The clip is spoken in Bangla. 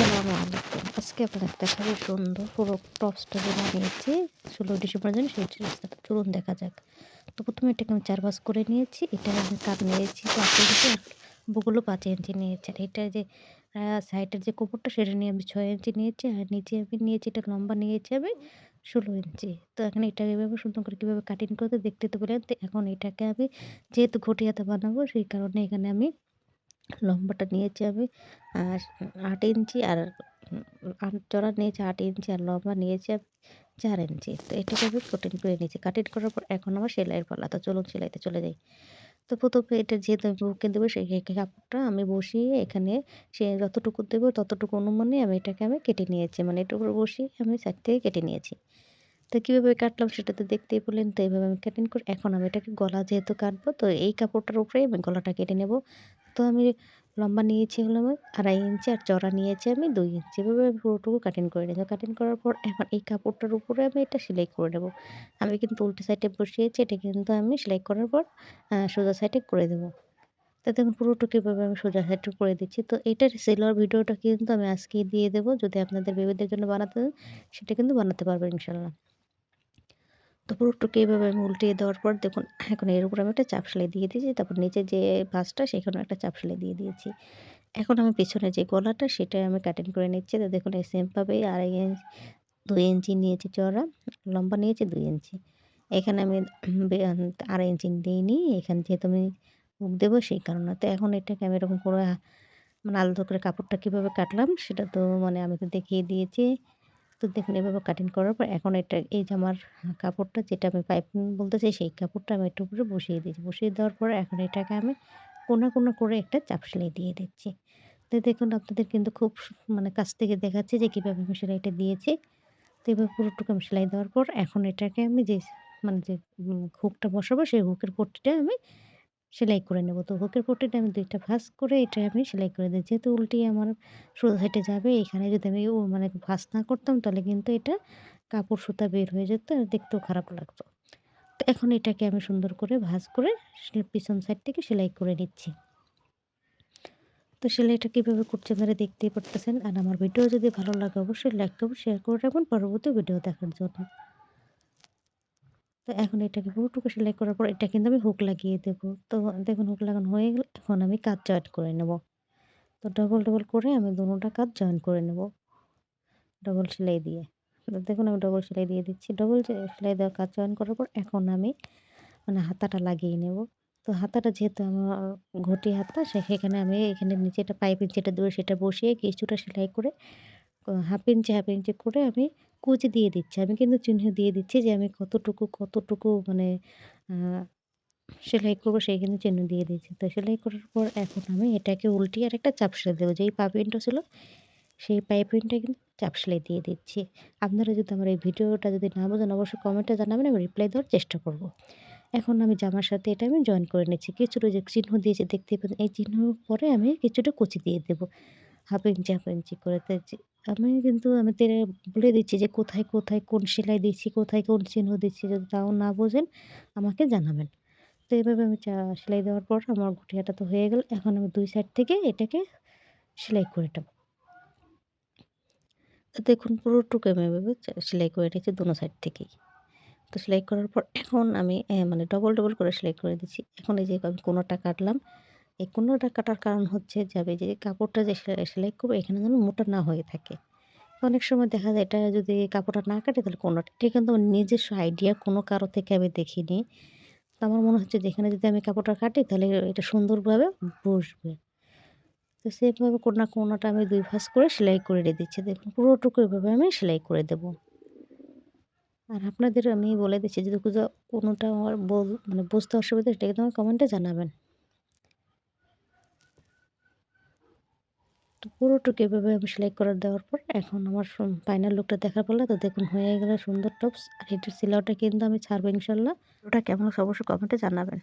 আসসালামু আলাইকুম। আজকে আপনাদের দেখাবো সুন্দর পুরো টপসটা যে বানিয়েছি ষোলো ডিসেম্বর জন্য সেই ড্রেসটা চলুন দেখা যাক। তো প্রথমে এটাকে আমি চার ভাঁজ করে নিয়েছি। এটা আমি কাপ নিয়েছি পাঁচ বুকগুলো পাঁচ ইঞ্চি নিয়েছি। আর এটা যে সাইডের যে কোপরটা সেটা নিয়ে আমি ছয় ইঞ্চি নিয়েছি। আর নিচে আমি নিয়েছি এটা লম্বা নিয়েছি আমি ষোলো ইঞ্চি। তো এখন এটা এভাবে সুন্দর করে কীভাবে কাটিং করতে দেখতে তো বলেন। তো এখন এটাকে আমি যেহেতু ঘটি হাতে বানাবো, সেই কারণে এখানে আমি লম্বাটা নিয়েছি আমি আর আট ইঞ্চি আর চড়া নিয়েছি, আট ইঞ্চি আর লম্বা নিয়েছি আমি চার ইঞ্চি। তো এটাকে আমি কাটিং করে নিয়েছি। কাটিং করার পর এখন আমার সেলাইয়ের পালা। তো চলুন সেলাইতে চলে যাই। তো প্রথমে এটা যেহেতু আমি বুকে দেবো সেই কাপড়টা আমি বসিয়ে এখানে সে যতটুকু দেবো ততটুকু অনুমানে আমি এটাকে আমি কেটে নিয়েছি। মানে এটুকু বসিয়ে আমি সাইড থেকে কেটে নিয়েছি। তো কীভাবে কাটলাম সেটা তো দেখতেই বললেন তো এইভাবে আমি কাটিং করে এখন আমি এটাকে গলা যেহেতু কাটবো, তো এই কাপড়টার উপরেই আমি গলাটা কেটে নেব। তো আমি লম্বা নিয়েছি হলো আমি আড়াই ইঞ্চি আর চড়া নিয়েছি আমি দুই ইঞ্চি। এভাবে আমি পুরোটুকু কাটিং করে নেব। কাটিং করার পর এখন এই কাপড়টার উপরে আমি এটা সেলাই করে নেব। আমি কিন্তু উল্টো সাইডে বসিয়েছি, এটা কিন্তু আমি সেলাই করার পর সোজা সাইডে করে দেবো। তো দেখুন পুরোটুকু এভাবে আমি সোজা সাইডে করে দিচ্ছি। তো এইটার সেলোয়ার ভিডিওটা কিন্তু আমি আজকেই দিয়ে দেবো। যদি আপনাদের বেবিদের জন্য বানাতে সেটা কিন্তু বানাতে পারবেন ইনশাল্লাহ। তো পুরোটুকু এইভাবে আমি উল্টিয়ে দেওয়ার পর দেখুন, এখন এর উপর আমি একটা চাপ সেলাই দিয়ে দিয়েছি। তারপর নিচে যে ভাঁজটা সেখানে একটা চাপ সেলাই দিয়ে দিয়েছি। এখন আমি পিছনে যে গলাটা, সেটাই আমি কাটিং করে নিচ্ছি। তো দেখুন, এই সেমভাবে আড়াই ইঞ্চি, দুই ইঞ্চি নিয়েছি চড়া লম্বা নিয়েছি দুই ইঞ্চি। এখানে আমি আড়াই ইঞ্চি দিইনি। এখানে যেহেতু আমি মুখ দেবো, সেই কারণে। তো এখন এটাকে আমি এরকম করে মানে আলাদা করে কাপড়টা কীভাবে কাটলাম, সেটা তো মানে আমি তো দেখিয়ে দিয়েছি। তো দেখুন, এভাবে কাটিং করার পর এখন এটা, এই জামার কাপড়টা যেটা আমি পাইপিং বলতে চাই, সেই কাপড়টা আমি একটু উপরে বসিয়ে দিয়েছি। বসিয়ে দেওয়ার পর এখন এটাকে আমি কোনা কোনা করে একটা চাপ সেলাই দিয়ে দিচ্ছি। তো দেখুন, আপনাদের কিন্তু খুব মানে কাছ থেকে দেখাচ্ছে যে কীভাবে আমি সেলাইটা দিয়েছি। তো এভাবে পুরোটুকু আমি সেলাই দেওয়ার পর এখন এটাকে আমি যে মানে যে হুকটা বসাবো, সেই হুকের পট্টিটা আমি সেলাই করে নেব। তো হুকের পট্টিটা আমি দুইটা ভাঁজ করে এটা আমি সেলাই করে দিই। যেহেতু উল্টিয়ে আমার সোজা সাইডে যাবে, এখানে যদি আমি ও মানে ভাঁজ না করতাম তাহলে কিন্তু এটা কাপড় সুতা বের হয়ে যেত, দেখতেও খারাপ লাগতো। তো এখন এটাকে আমি সুন্দর করে ভাঁজ করে পিছন সাইড থেকে সেলাই করে নিচ্ছি। তো সেলাইটা কীভাবে করছে আপনারা দেখতেই পারতেছেন। আর আমার ভিডিও যদি ভালো লাগে অবশ্যই লাইক করবেন শেয়ার করে রাখবেন পরবর্তী ভিডিও দেখার জন্য। তো এখন এটাকে পুরোটুকু সেলাই করার পর এটা কিন্তু আমি হুক লাগিয়ে দেবো। তো দেখুন হুক লাগানো হয়ে গেলে এখন আমি কাজ জয়েন করে নেব। তো ডবল ডবল করে আমি দুটোটা কাজ জয়েন করে নেব। ডবল সেলাই দিয়ে। তো দেখুন আমি ডবল সেলাই দিয়ে দিচ্ছি। ডবল সেলাই দেওয়া কাজ জয়েন করার পর এখন আমি মানে হাতাটা লাগিয়ে নেব। তো হাতাটা যেহেতু আমার ঘটি হাতা, সেখানে আমি এখানে নিচে একটা পাইপ যেটা দেবো সেটা বসিয়ে কিছুটা সেলাই করে, হাফ ইঞ্চি হাফ ইঞ্চি করে আমি কুচি দিয়ে দিচ্ছি। আমি কিন্তু চিহ্ন দিয়ে দিচ্ছি যে আমি কতটুকু কতটুকু মানে সেলাই করব সেই কিন্তু চিহ্ন দিয়ে দিচ্ছি। তো সেলাই করার পর এখন আমি এটাকে উল্টিয়ে আর একটা চাপ সেলাই দেবো। যেই পাইপিনটা ছিল, সেই পাইপিনটা কিন্তু চাপ সেলাই দিয়ে দিচ্ছি। আপনারা যদি আমার এই ভিডিওটা যদি না বোঝেন, অবশ্যই কমেন্টে জানাবেন, আমি রিপ্লাই দেওয়ার চেষ্টা করব। এখন আমি জামার সাথে এটা আমি জয়েন করে নিচ্ছি। কিছুটা যে চিহ্ন দিয়েছি, দেখতে পাবেন এই চিহ্ন পরে আমি কিছুটা কুচি দিয়ে দেবো। হাফ ইঞ্চি করে আমি কিন্তু, আমি তেরে বলে দিচ্ছি যে, কোথায় কোথায় কোন সেলাই দিচ্ছি, কোথায় কোন চিহ্ন দিচ্ছি যদি তাও না বোঝেন, আমাকে জানাবেন। তো এইভাবে আমি চা, সেলাই দেওয়ার পর আমার গুটিয়াটা তো হয়ে গেল, এখন আমি দুই সাইড থেকে এটাকে সেলাই করে নেব। তো দেখুন পুরোটুকু আমি এভাবে সেলাই করে নিয়েছি দুনো সাইড থেকেই। তো সেলাই করার পর এখন আমি মানে ডবল ডবল করে সেলাই করে দিচ্ছি। এখন এই যে আমি কোনোটা কাটলাম এই কোনোটা কাটার কারণ হচ্ছে যাবে যে কাপড়টা যে সেলাই সেলাই করব, এখানে যেন মোটা না হয়ে থাকে। অনেক সময় দেখা যায় এটা যদি কাপড়টা না কাটে, তাহলে কোনোটা এটা কিন্তু আমার নিজস্ব আইডিয়া, কোনো কারও থেকে আমি দেখিনি। তো আমার মনে হচ্ছে যেখানে যদি আমি কাপড়টা কাটি, তাহলে এটা সুন্দরভাবে বসবে। তো সেভাবে কোনো কোনোটা আমি দুই ভাঁজ করে সেলাই করে দিচ্ছি। দেখুন, পুরোটুকু এভাবে আমি সেলাই করে দেবো। আর আপনাদের আমি বলে দিচ্ছি, যদি কোনোটা আমার মানে বুঝতে অসুবিধা সেটা কিন্তু আমার কমেন্টে জানাবেন। তো পুরোটুকু এভাবে আমি সেলাই করে দেওয়ার পর এখন আমার ফাইনাল লুকটা দেখার পড়লে তো দেখুন হয়ে গেলে সুন্দর টপস আর এটার সিলাওটা কিন্তু আমি ছাড়বো ইনশাল্লাহ। ওটা কেমন অবশ্যই কমেন্টে জানাবেন।